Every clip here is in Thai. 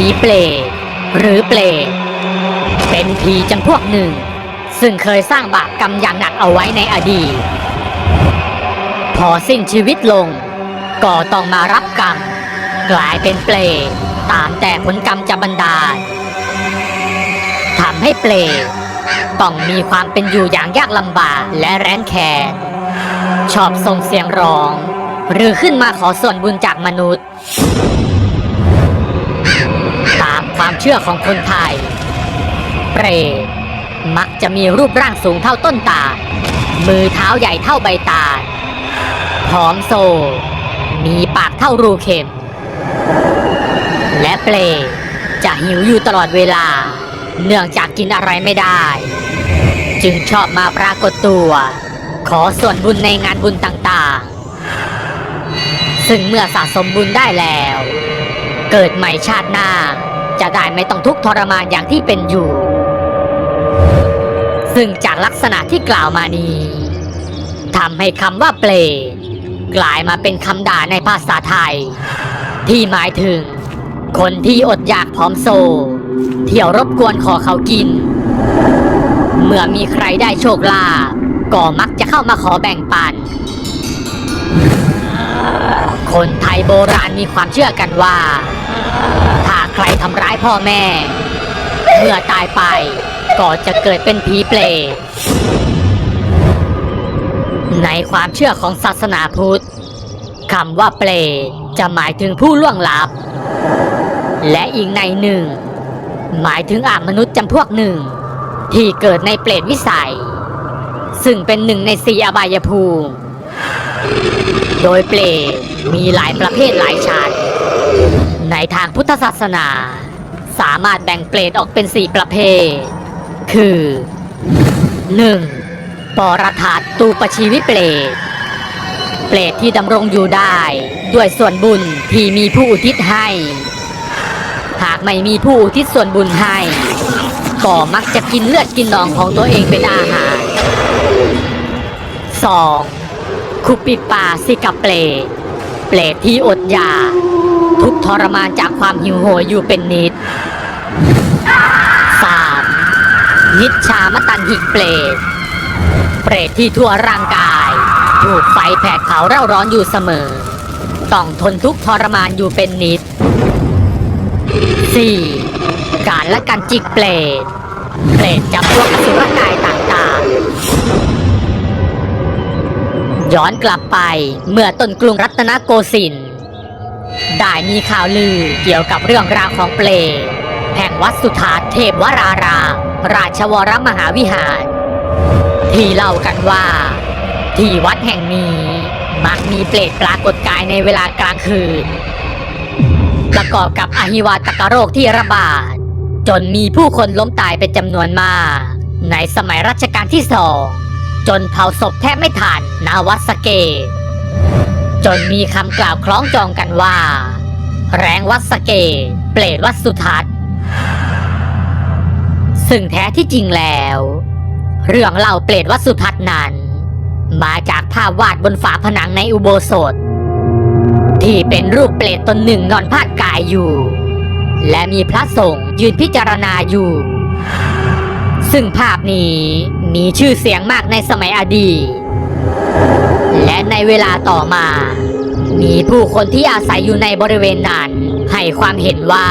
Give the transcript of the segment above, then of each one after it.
ผีเปรตหรือเปรตเป็นผีจำพวกหนึ่ง ซึ่งเคยสร้างบาปกรรมอย่างหนักเอาไว้ในอดีต พอสิ้นชีวิตลง ก็ต้องมารับกรรม กลายเป็นเปรตตามแต่ผลกรรมจะบันดาลทำให้เปรตต้องมีความเป็นอยู่อย่างยากลำบากและแร้นแค้นชอบส่งเสียงร้อง หรือขึ้นมาขอส่วนบุญจากมนุษย์ เชื่อของคนไทย เปรตมักจะมีรูปร่างสูงเท่าต้นตาลมือเท้าใหญ่เท่าใบตาลผอมโซ มีปากเท่ารูเข็ม และเปรตจะหิวอยู่ตลอดเวลา เนื่องจากกินอะไรไม่ได้ จึงชอบมาปรากฏตัว ขอส่วนบุญในงานบุญต่างๆ ซึ่งเมื่อสะสมบุญได้แล้ว เกิดใหม่ชาติหน้า จะได้ไม่ต้องทุกข์ทรมานอย่างที่เป็นอยู่ ซึ่งจากลักษณะที่กล่าวมานี้ทำให้คำว่าเปรตกลายมาเป็นคำด่าในภาษาไทย ที่หมายถึง คนที่อดอยากพร้อมโซ เที่ยวรบกวนขอเขากิน เมื่อมีใครได้โชคลาภก็มักจะเข้ามาขอแบ่งปัน คนไทยโบราณมีความเชื่อกันว่า ถ้าใครทำร้ายพ่อแม่ เมื่อตายไปก็จะเกิดเป็นผีเปรตในความเชื่อของศาสนาพุทธคำว่าเปรตจะหมายถึงผู้ล่วงลับ และอีกในหนึ่ง หมายถึงอามนุษย์จำพวกหนึ่ง ที่เกิดในเปรตวิสัย ซึ่งเป็นหนึ่งในสี่อบายภูมิ โดยเปรตมีหลายประเภทหลายชั้นในทางพุทธศาสนา สามารถแบ่งเปรตออกเป็นสี่ประเภท คือ 1. ปรทัตตูปชีวิเปรตเปรตที่ดำรงอยู่ได้ ด้วยส่วนบุญที่มีผู้อุทิศให้ หากไม่มีผู้อุทิศส่วนบุญให้ ก็มักจะกินเลือดกินนองของตัวเองเป็นอาหาร 2. คุปิปาสิกะเปรตเปรตที่อดอยาทุกทรมานจากความหิวโหยอยู่เป็นนิด 3. นิชชามตันหิเปรตเปรตที่ทั่วร่างกาย ถูกไฟแผดเผาเร่าร้อนอยู่เสมอ ต้องทนทุกทรมานอยู่เป็นนิด 4. การละกันจิกเปรตเปรตจับพวกอสุรกายต่าง ย้อนกลับไปเมื่อต้นกรุงรัตนโกสินทร์ได้มีข่าวลือเกี่ยวกับเรื่องราวของเปรตแห่งวัดสุทัศน์เทพวรารามราชวรมหาวิหาร ที่เล่ากันว่า ที่วัดแห่งนี้มักมีเปรตปรากฏกายในเวลากลางคืน ประกอบกับอหิวาตกโรคที่ระบาด จนมีผู้คนล้มตายเป็นจำนวนมากในสมัยรัชกาลที่สอง จนเผาศพแทบไม่ทันนาวัสเกตจนมีคำกล่าวคล้องจองกันว่า แรงวัสเกตเปรตวัสุทัศน์ ซึ่งแท้ที่จริงแล้ว เรื่องเล่าเปรตวัสุทัศน์นั้น มาจากภาพวาดบนฝาผนังในอุโบสถ ที่เป็นรูปเปรตตนหนึ่งนอนพาดกายอยู่ และมีพระสงฆ์ยืนพิจารณาอยู่ ซึ่งภาพนี้ มีชื่อเสียงมากในสมัยอดีต และในเวลาต่อมา มีผู้คนที่อาศัยอยู่ในบริเวณนั้น ให้ความเห็นว่า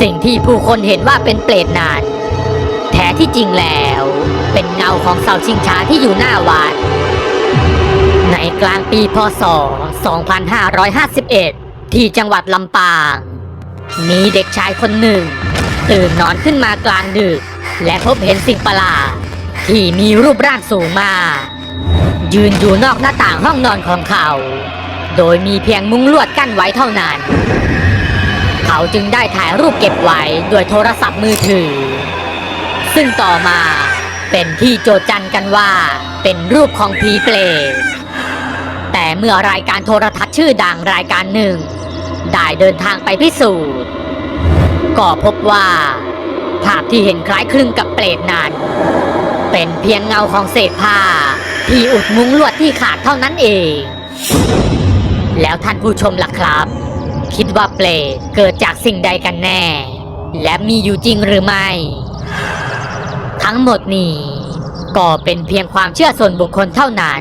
สิ่งที่ผู้คนเห็นว่าเป็นเปรตนั้นแท้ที่จริงแล้วเป็นเงาของเสาชิงช้าที่อยู่หน้าวัด ในกลางปีพศ 2551 ที่จังหวัดลำปาง มีเด็กชายคนหนึ่ง ตื่นนอนขึ้นมากลางดึก และพบเห็นสิ่งประหลาดที่มีรูปร่างสูงมาก ยืนอยู่นอกหน้าต่างห้องนอนของเขา โดยมีเพียงมุ้งลวดกั้นไว้เท่านั้น เขาจึงได้ถ่ายรูปเก็บไว้ด้วยโทรศัพท์มือถือ ซึ่งต่อมาเป็นที่โจทย์จันกันว่าเป็นรูปของผีเปรตแต่เมื่อรายการโทรทัศน์ชื่อดังรายการหนึ่ง ได้เดินทางไปพิสูจน์ ก็พบว่า ภาพที่เห็นคล้ายคลึงกับเปรตนั้น เป็นเพียงเงาของเศษผ้า ที่อุดมุ้งลวดที่ขาดเท่านั้นเอง แล้วท่านผู้ชมล่ะครับ คิดว่าเปรตเกิดจากสิ่งใดกันแน่ และมีอยู่จริงหรือไม่ ทั้งหมดนี้ก็เป็นเพียงความเชื่อส่วนบุคคลเท่านั้น